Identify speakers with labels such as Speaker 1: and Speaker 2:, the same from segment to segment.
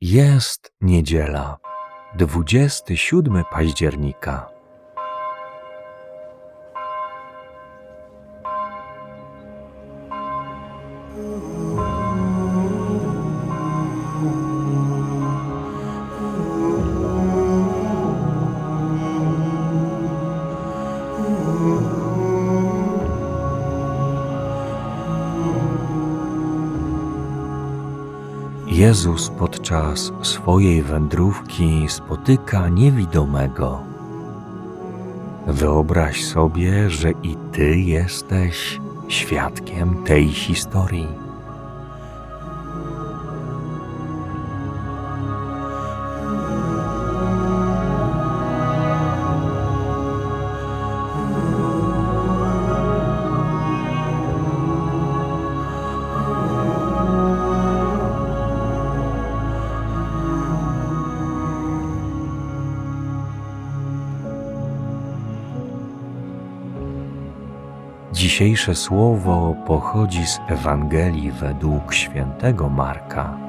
Speaker 1: Jest niedziela, 27 października. Jezus podczas swojej wędrówki spotyka niewidomego. Wyobraź sobie, że i ty jesteś świadkiem tej historii. Dzisiejsze słowo pochodzi z Ewangelii według świętego Marka.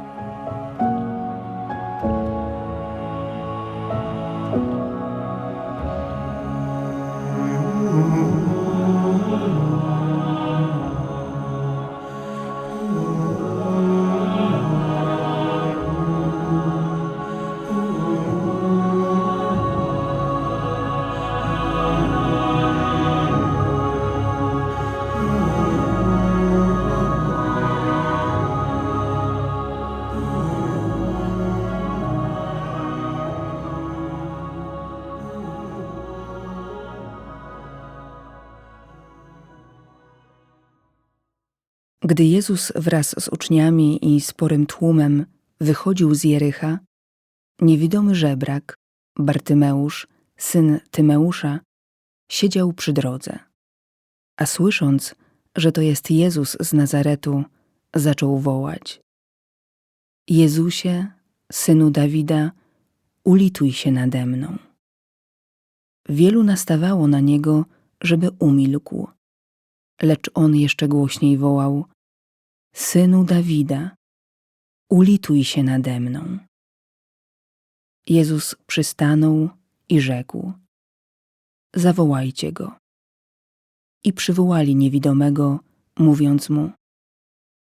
Speaker 2: Gdy Jezus wraz z uczniami i sporym tłumem wychodził z Jericha, niewidomy żebrak, Bartymeusz, syn Tymeusza, siedział przy drodze. A słysząc, że to jest Jezus z Nazaretu, zaczął wołać: Jezusie, synu Dawida, ulituj się nade mną. Wielu nastawało na niego, żeby umilkł. Lecz on jeszcze głośniej wołał: Synu Dawida, ulituj się nade mną. Jezus przystanął i rzekł: Zawołajcie go. I przywołali niewidomego, mówiąc mu: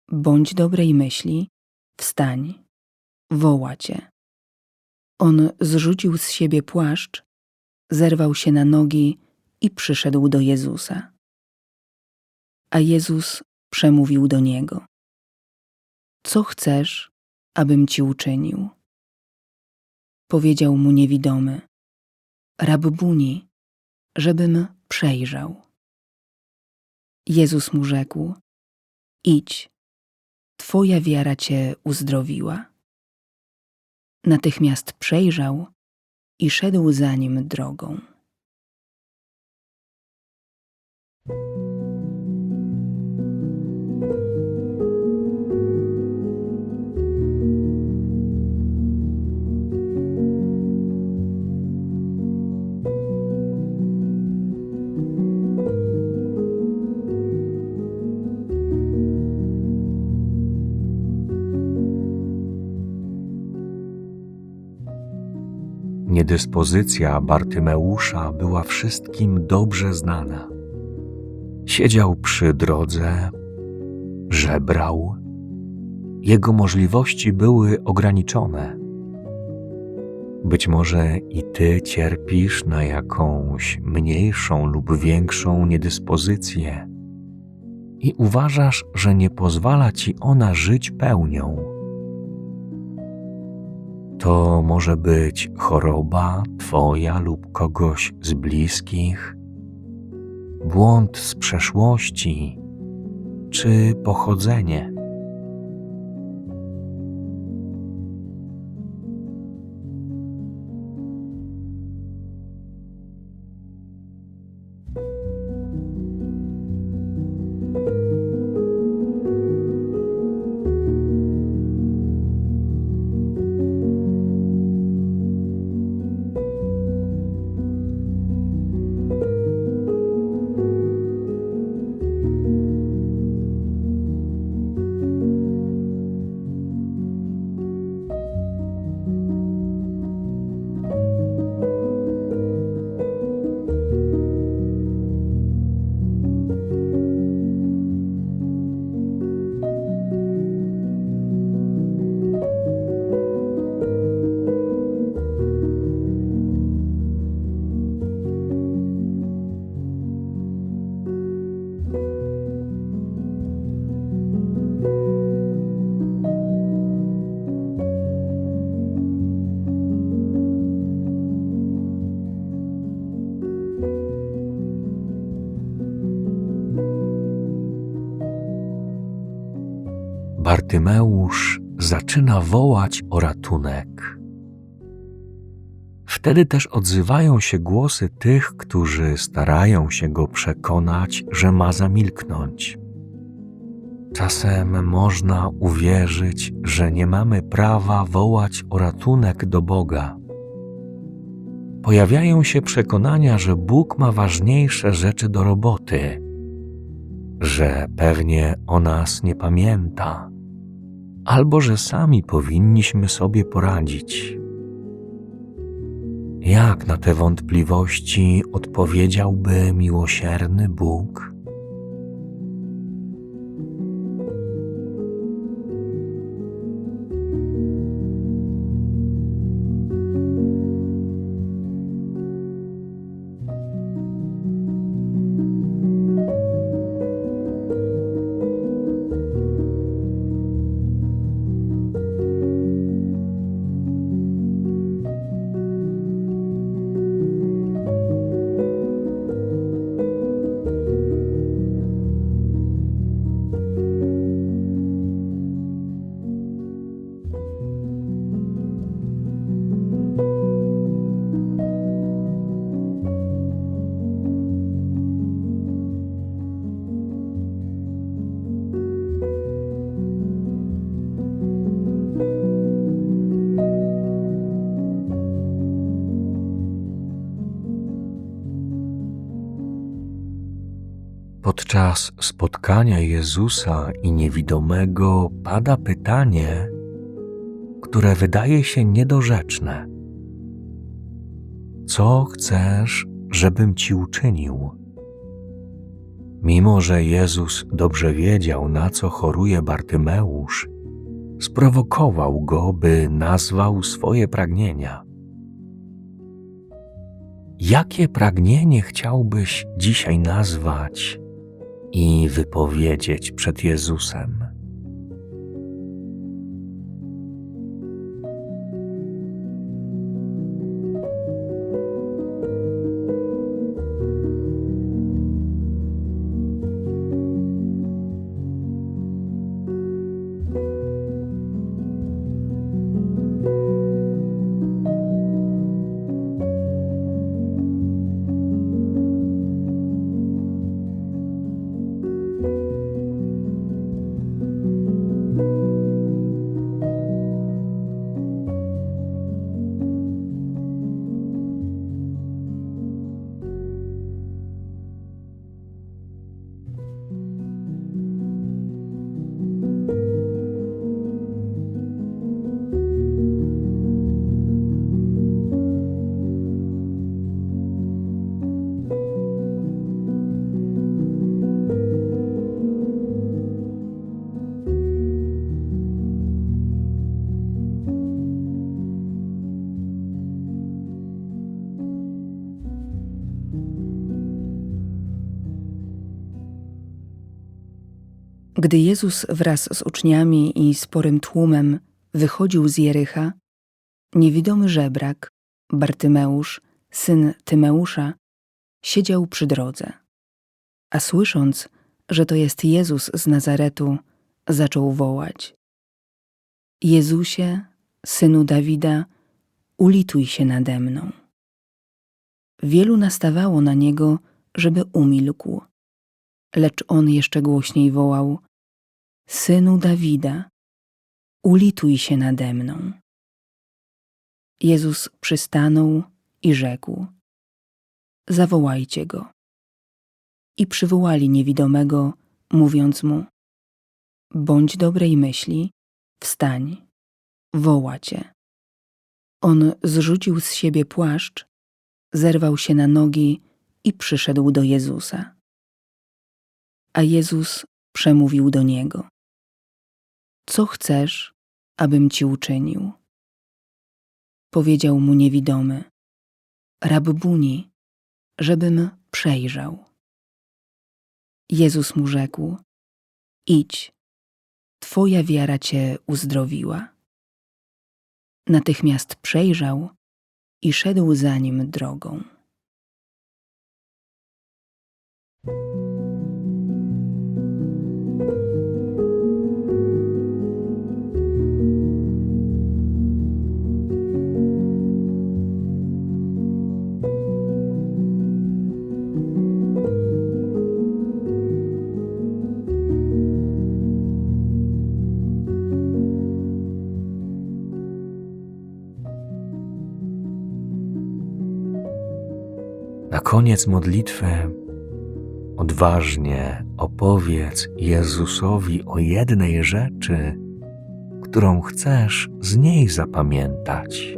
Speaker 2: Bądź dobrej myśli, wstań, woła cię. On zrzucił z siebie płaszcz, zerwał się na nogi i przyszedł do Jezusa. A Jezus przemówił do niego: Co chcesz, abym ci uczynił? Powiedział mu niewidomy: Rabbuni, żebym przejrzał. Jezus mu rzekł: Idź, twoja wiara cię uzdrowiła. Natychmiast przejrzał i szedł za nim drogą.
Speaker 1: Niedyspozycja Bartymeusza była wszystkim dobrze znana. Siedział przy drodze, żebrał. Jego możliwości były ograniczone. Być może i ty cierpisz na jakąś mniejszą lub większą niedyspozycję i uważasz, że nie pozwala ci ona żyć pełnią. To może być choroba Twoja lub kogoś z bliskich, błąd z przeszłości czy pochodzenie. Bartymeusz zaczyna wołać o ratunek. Wtedy też odzywają się głosy tych, którzy starają się go przekonać, że ma zamilknąć. Czasem można uwierzyć, że nie mamy prawa wołać o ratunek do Boga. Pojawiają się przekonania, że Bóg ma ważniejsze rzeczy do roboty, że pewnie o nas nie pamięta, albo że sami powinniśmy sobie poradzić. Jak na te wątpliwości odpowiedziałby miłosierny Bóg? Podczas spotkania Jezusa i niewidomego pada pytanie, które wydaje się niedorzeczne. Co chcesz, żebym ci uczynił? Mimo, że Jezus dobrze wiedział, na co choruje Bartymeusz, sprowokował go, by nazwał swoje pragnienia. Jakie pragnienie chciałbyś dzisiaj nazwać i wypowiedzieć przed Jezusem?
Speaker 2: Gdy Jezus wraz z uczniami i sporym tłumem wychodził z Jericha, niewidomy żebrak, Bartymeusz, syn Tymeusza, siedział przy drodze. A słysząc, że to jest Jezus z Nazaretu, zaczął wołać: Jezusie, synu Dawida, ulituj się nade mną. Wielu nastawało na niego, żeby umilkł, lecz on jeszcze głośniej wołał: Synu Dawida, ulituj się nade mną. Jezus przystanął i rzekł: Zawołajcie go. I przywołali niewidomego, mówiąc mu: Bądź dobrej myśli, wstań, woła cię. On zrzucił z siebie płaszcz, zerwał się na nogi i przyszedł do Jezusa. A Jezus przemówił do niego: Co chcesz, abym ci uczynił? Powiedział mu niewidomy: Rabbuni, żebym przejrzał. Jezus mu rzekł: Idź, twoja wiara cię uzdrowiła. Natychmiast przejrzał i szedł za nim drogą.
Speaker 1: Koniec modlitwy odważnie opowiedz Jezusowi o jednej rzeczy, którą chcesz z niej zapamiętać.